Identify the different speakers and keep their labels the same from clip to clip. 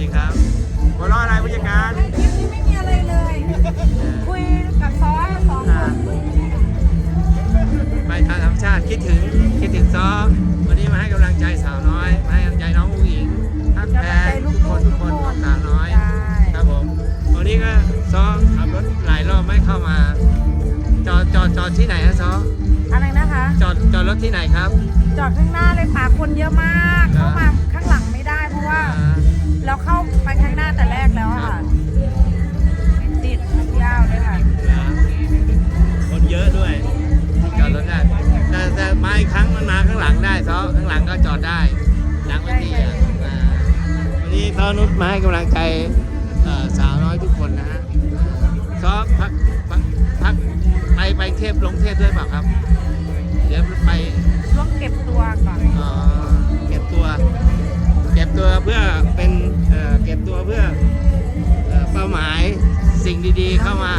Speaker 1: ดีครับหัวเราะอะไรผู้จัดการ
Speaker 2: คลิปนี้ไม่มีอะไรเลย คุยกับซอสสองคน
Speaker 1: ไปทางธรรมชาติคิดถึงคิดถึงซ้อวันนี้มาให้กำลังใจสาวน้อยมาให้กำลังใจน้องผู้หญิงทักแพงทุกคนทุกคนของสาวน้อย
Speaker 2: ใช่
Speaker 1: ครับผมวันนี้ก็ซ้อขับรถหลายรอบไม่เข้ามา จอดจอดจอดที่ไหนฮะซ้อ
Speaker 2: อะไรนะคะ
Speaker 1: จอดจอดรถที่ไหนครับ
Speaker 2: จอดข้างหน้าเลยป่าคนเยอะมาก เข้ามาข้างหลังไม่ได้เพราะว่า
Speaker 1: อ่า
Speaker 2: เราเข้าไปข้างหน้าแต่แรกแล้วอะค่ะติดยาวเลยค่ะ
Speaker 1: คนเยอะด้วยจอดรถได้แต่แต่มาอีกครั้งมันมาข้างหลังได้ซ้อข้างหลังก็จอดได้หลังเวทีอะอ่าวันนี้ซ้อนุชมาให้กำลังใจเอ่อสาวน้อยทุกคนนะฮะซ้อพักพักพักไปไปเทพลงเทพด้วยเปล่าครับ เดี๋ยวไป
Speaker 2: ช่วงเก็บตัวก่อน
Speaker 1: เอ่อ หมายสิ่งดีๆเข้ามา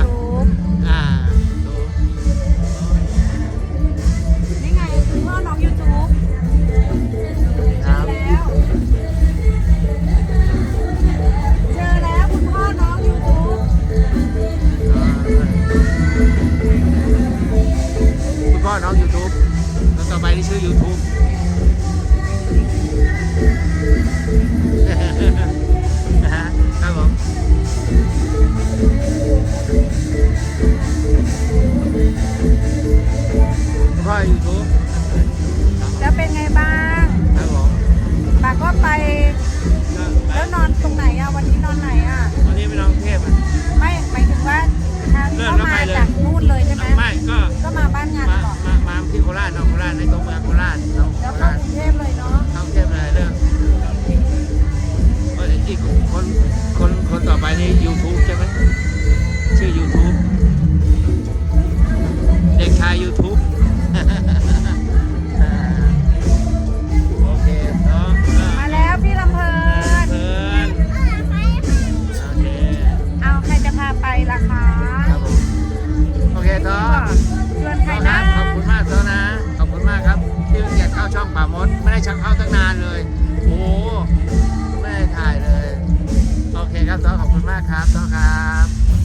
Speaker 1: โอเคครับต้อขอบคุณมากครับต้อครับ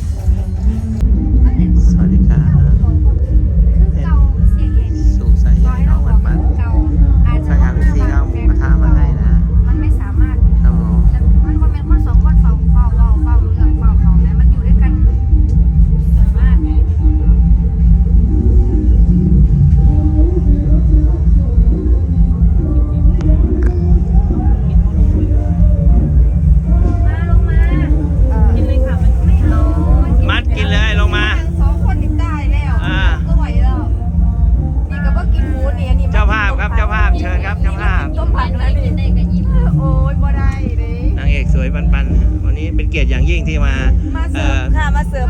Speaker 1: เป็
Speaker 3: นเกีย
Speaker 1: ร
Speaker 3: ติอย่า
Speaker 1: งยิ่งที่มา
Speaker 2: มา
Speaker 1: เอ่
Speaker 2: เสิร์ฟ
Speaker 1: อ
Speaker 2: ค่ะมาเสิร์ฟ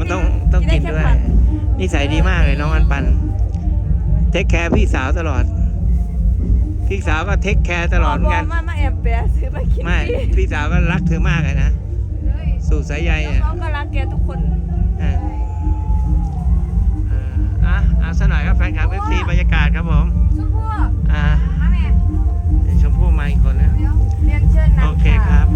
Speaker 1: มันต้องต้องกินด้วย นิสัยดีมากเลยน้องปันปัน เทคแคร์พี่สาวตลอด พี่สาวก็เทคแคร์ตลอดเหมือนกัน
Speaker 2: มามาแอบแปะซื้อมากิน
Speaker 1: ไม่ พี่สาวก็รักเธอมากเลยนะ สู่สายใยเนี่ย
Speaker 2: น้องๆก็รักแกทุกคน
Speaker 1: อะอะเอาซะหน่อยครับแฟนคลับเอฟซีบรรยากาศครับผม
Speaker 3: ชมพู่
Speaker 1: อ่า
Speaker 3: มาแม่
Speaker 1: เดี๋ยวชมพู่มาอีกคนนะ
Speaker 3: เดี๋ยว
Speaker 2: เรียนเชิญนะ
Speaker 1: โอเคครับ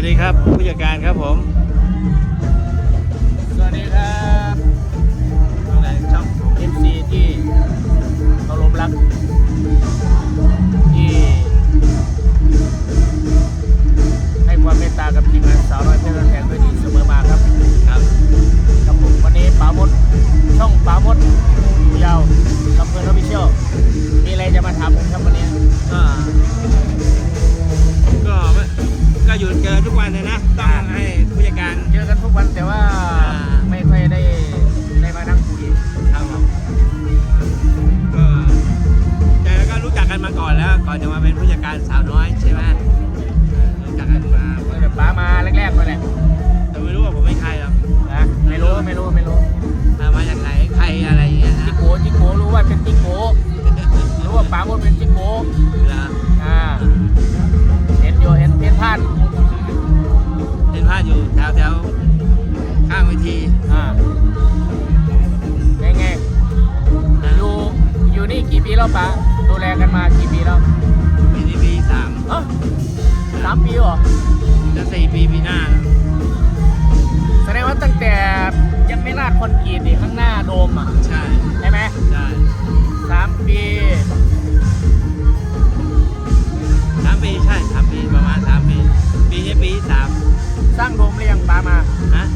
Speaker 1: วัสดีครับผู้จัดการครับผม สวัสดีครับทางไรช่อง MC ที่เคารพรักที่ให้ความเมตตากับทีมงาน ก่อนจะมาเป็นผู้จัดการสาวน้อยใช่ไหมรู้จักันมา
Speaker 4: เมื่อป้ามาแรกๆไปเลย
Speaker 1: แหลต่ไม่รู้ว่าผมไม่นใครหรอก
Speaker 4: นะไม่รู้ไม่รู้ไม่รู้
Speaker 1: อ่ามาจากไหนใครอะไรอย่างเงี้ย
Speaker 4: จิ
Speaker 1: นะ
Speaker 4: โกจิโกรู้ว่าเป็นจิโกรู้ว่าป้าพูดเป็นจิโกเหรออ่าเห็นอยู่เห็
Speaker 1: น
Speaker 4: เห็นผ่า
Speaker 1: น
Speaker 4: เห็นภา
Speaker 1: พอยู่แถว
Speaker 4: แถว
Speaker 1: ข้าง
Speaker 4: เวทีอ่า
Speaker 1: ไงไง
Speaker 4: อ
Speaker 1: ยู่อยู่นี่กี่ปีแล้วป้าดูแลกันมา
Speaker 4: กี่ปีแล้ว เอ้า
Speaker 1: สามปีเหรอ จะสี่ปี
Speaker 4: ปีหน้า
Speaker 1: แล้วแสดงว่าตั้งแต่ยังไม่ลาดคอนกรีตดิข้างหน้าโดมอะ ใช่ใช่ไหมใช่สามปีสามปีใช่สามปีประ
Speaker 4: มาณสา
Speaker 1: มปี ปีนี้ปีที่สามสร้างโดมเรียงปา
Speaker 4: มา ฮะ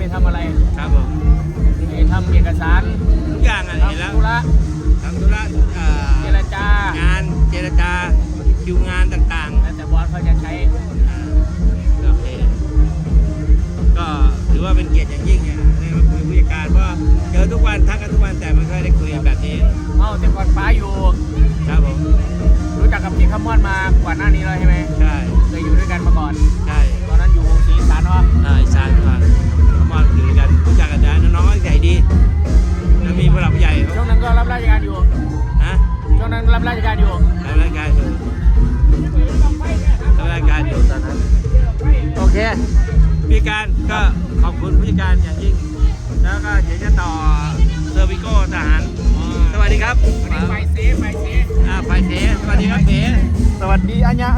Speaker 4: ไปทำอะไร
Speaker 1: ครับผม
Speaker 4: ให้ทำเอกสาร
Speaker 1: ทุกอย่างอะเห็นแล้ว
Speaker 4: ทำธุระ
Speaker 1: ทำธุระเอ่อ
Speaker 4: เจรจา งา
Speaker 1: นเจรจาคิวงานต่างๆ
Speaker 4: แล้วแต่บอสเขาจะใช้
Speaker 1: อ่าโอเคก็ถือว่าเป็นเกียรติอย่างยิ่งเนี่ยได้มาคุยกับผู้จัดการเพราะว่าเจอทุกวันทักกันทุกวันแต่ไม่ค่อยได้คุย ผู้
Speaker 4: จัดการ
Speaker 1: ก็ขอ
Speaker 4: บ
Speaker 1: คุณผู้จัดการอย่างยิ่ง แล้วก็เดี๋ยวจะต่อเซอร์วิโก้ทหารสวัสดีครับ
Speaker 4: วันนี้ไปเซฟไปเซฟ
Speaker 1: อ่าไฟเสสวัสดีครับเส
Speaker 4: สวัสดีอัญญา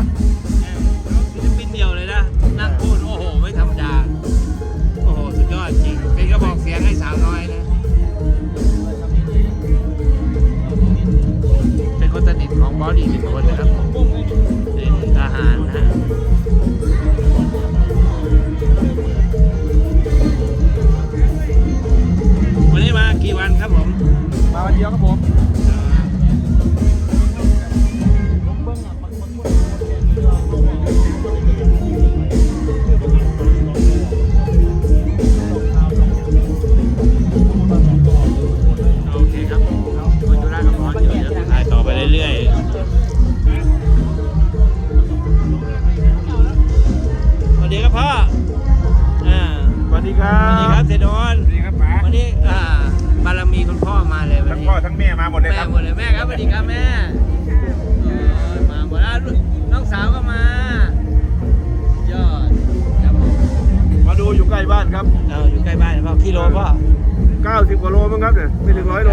Speaker 1: ครับเนี่
Speaker 4: ย
Speaker 1: ไม่
Speaker 5: ถึงร้อยโล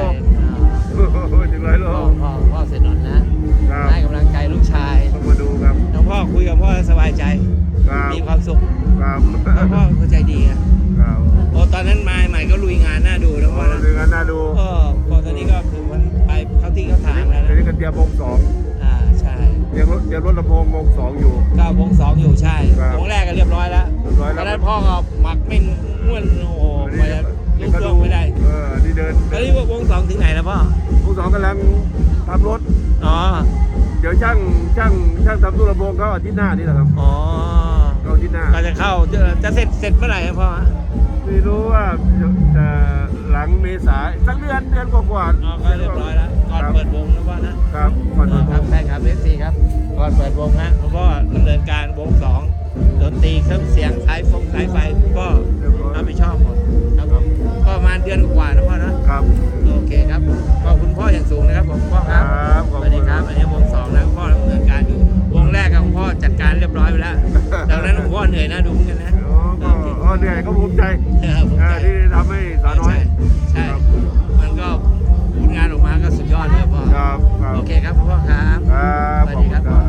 Speaker 5: ไม่ถึงร้อยโล
Speaker 1: พ่อพ่อพ่อเสยโดนนะครับให้กำลังใจลูกชาย
Speaker 5: ต้องมาดูครับ
Speaker 1: น้องพ่อคุยกับพ่อแล้วสบายใจ
Speaker 5: ครับ
Speaker 1: มีความสุข
Speaker 5: ครับ
Speaker 1: น้องพ่อเข้าใจดีอะ
Speaker 5: ครับ
Speaker 1: โอ้ตอนนั้นมาใหม่ก็ลุยงานหน้าดูนะพ่อ
Speaker 5: โอ้
Speaker 1: นะ
Speaker 5: ดูงานน่าดู
Speaker 1: ก็พอตอนนี้ก็คือมันไปเข้าที่เข้าทางแล้ว
Speaker 5: ที
Speaker 1: นะ
Speaker 5: นี้ก็เตรียมวงสอง
Speaker 1: อ่าใช่
Speaker 5: เตรียมรถเตรียมรถลำโพงวงสองอยู่
Speaker 1: ก็วงสองอยู่ใช่
Speaker 5: ครับ
Speaker 1: วงแรกก็เรียบร้อยแล้ว
Speaker 5: เรียบร้อย
Speaker 1: ต
Speaker 5: แล้ว
Speaker 1: อนนั้นพ่อก็หมักไม่ งสองถึงไหนแล้วพ่อ
Speaker 5: วงสองกำลังทำรถ
Speaker 1: อ๋อ
Speaker 5: เดี๋ยวช่างช่างช่างทำตู้ลำโพงเขาอาทิตย์หน้านี่แหละครับ
Speaker 1: อ๋อ
Speaker 5: เขาอาทิตย์หน้า
Speaker 1: ก็จะเข้าจะจะเสร็จเสร็จเมื่อไหร่ครับพ่อฮะ
Speaker 5: ไม่รู้ว่าจะหลังเมษาสักเดือนเดือนกว่าๆ
Speaker 1: อ๋อก็เรียบร้อยแล้วก่อนเปิดวงนะพ่อนะ
Speaker 5: ครับก่อนเปิดว
Speaker 1: ครับ
Speaker 5: ง
Speaker 1: แฟนคลับเอฟซีครับก่อนเปิดวงฮะเพราะว่าดำเนินการวงสองดนตรีเครื่องเสียงสายฟงสายไฟก็
Speaker 5: เรียบร้อย
Speaker 1: รับผิดชอบหมดครับผมก็ประมาณเดือนกว่านะพ่อนะครับ โอเคครับขอบคุณพ่ออย่างสูงนะครับผมพ่อครับ
Speaker 5: ครับข
Speaker 1: ส
Speaker 5: อบคุณ
Speaker 1: วัสดีครับอันนี้วงสองแล้วพ่อดำเนินการอยู่วงแรกกับพ่อจัดการเรียบร้อยไปแล้วดังนั้นพ่อเหนื่อยนะดูเหมือนกันนะ
Speaker 5: อ๋อก็อ๋อเหนื่อยก็ภูมิใจ
Speaker 1: เออผม
Speaker 5: อ่า
Speaker 1: ใจ
Speaker 5: ที่ทำให้สาวน้อย
Speaker 1: ใช่ใช่มันก็ผลงานออกมาก็สุดยอดเลยพ่อ
Speaker 5: ครับครับ
Speaker 1: โอเคครับพ่อครับ
Speaker 5: ครับ
Speaker 1: สวัสดีครับ
Speaker 5: ขอบคุณครับ